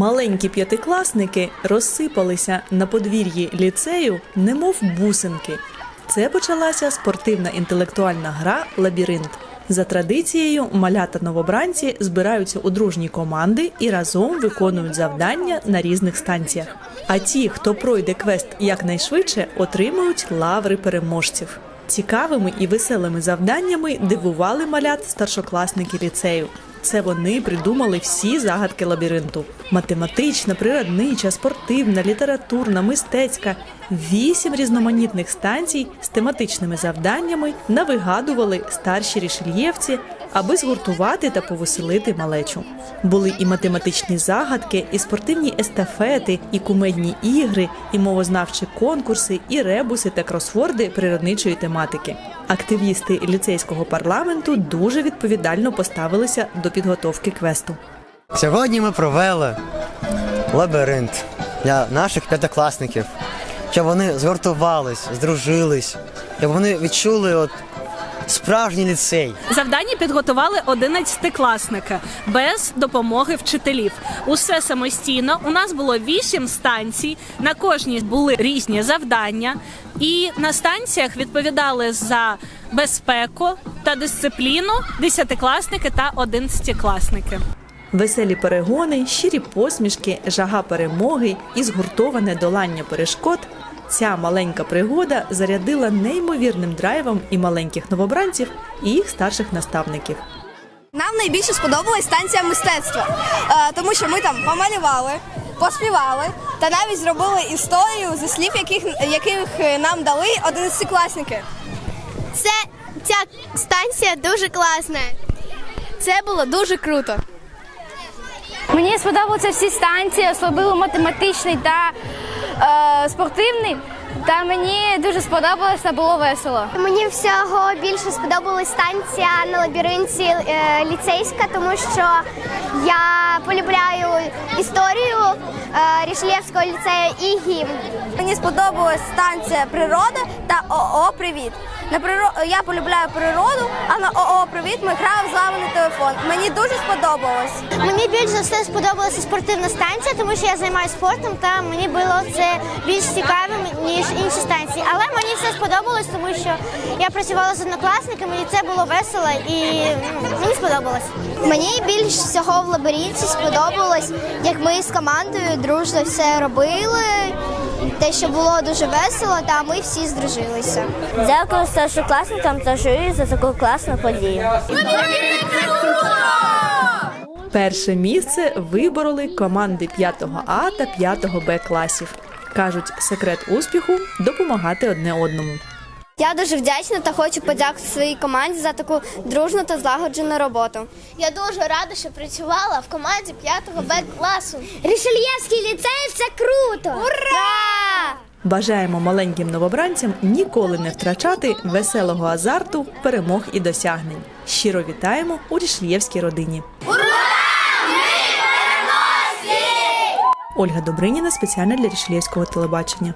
Маленькі п'ятикласники розсипалися на подвір'ї ліцею, немов бусинки. Це почалася спортивна інтелектуальна гра Лабіринт. За традицією, малята новобранці збираються у дружні команди і разом виконують завдання на різних станціях. А ті, хто пройде квест якнайшвидше, отримують лаври переможців. Цікавими і веселими завданнями дивували малят старшокласники ліцею. Це вони придумали всі загадки лабіринту: математична, природнича, спортивна, літературна, мистецька. Вісім різноманітних станцій з тематичними завданнями навигадували старші рішельєвці, аби згуртувати та повеселити малечу. Були і математичні загадки, і спортивні естафети, і кумедні ігри, і мовознавчі конкурси, і ребуси та кросворди природничої тематики. Активісти ліцейського парламенту дуже відповідально поставилися до підготовки квесту. Сьогодні ми провели лабіринт для наших п'ятикласників, щоб вони згуртувались, здружились, щоб вони відчули от справжній ліцей. Завдання підготували 11-класники без допомоги вчителів. Усе самостійно. У нас було 8 станцій. На кожній були різні завдання, і на станціях відповідали за безпеку та дисципліну 10-класники та 11-класники. Веселі перегони, щирі посмішки, жага перемоги і згуртоване долання перешкод. Ця маленька пригода зарядила неймовірним драйвом і маленьких новобранців, і їх старших наставників. Нам найбільше сподобалась станція мистецтва, е, тому що ми там помалювали, поспівали та навіть зробили історію зі слів, яких, яких нам дали одинадцятикласники. Це ця станція дуже класна. Це було дуже круто. Мені сподобалися всі станції, особливо математичний та е, спортивний. Та мені дуже сподобалось та було весело. Мені всього більше сподобалась станція на лабіринті е, ліцейська, тому що я полюбляю історію е, Рішлєвського ліцею і гімн. Мені сподобалась станція природа та ОО Привіт. На приро... Я полюбляю природу, а на ОО Привіт ми граємо з вами на телефон. Мені дуже сподобалось. Мені більш за все сподобалася спортивна станція, тому що я займаюся спортом, та мені було це більш цікавим ніж інші станції. Але мені все сподобалось, тому що я працювала з однокласниками, і це було весело і мені сподобалось. Мені більш всього в лабіринті сподобалось, як ми з командою дружно все робили. Те, що було дуже весело, та ми всі здружилися. Дякую старшокласникам та журі за таку класну подію. Перше місце вибороли команди 5 А та 5 Б класів. Кажуть, секрет успіху допомагати одне одному. Я дуже вдячна та хочу подякувати своїй команді за таку дружну та злагоджену роботу. Я дуже рада, що працювала в команді 5-го Б класу. Рішельєвський ліцей це круто! Ура! Бажаємо маленьким новобранцям ніколи не втрачати веселого азарту, перемог і досягнень. Щиро вітаємо у Рішлєвській родині. Ура! Ми переможці! Ольга Добриніна спеціально для Рішлєвського телебачення.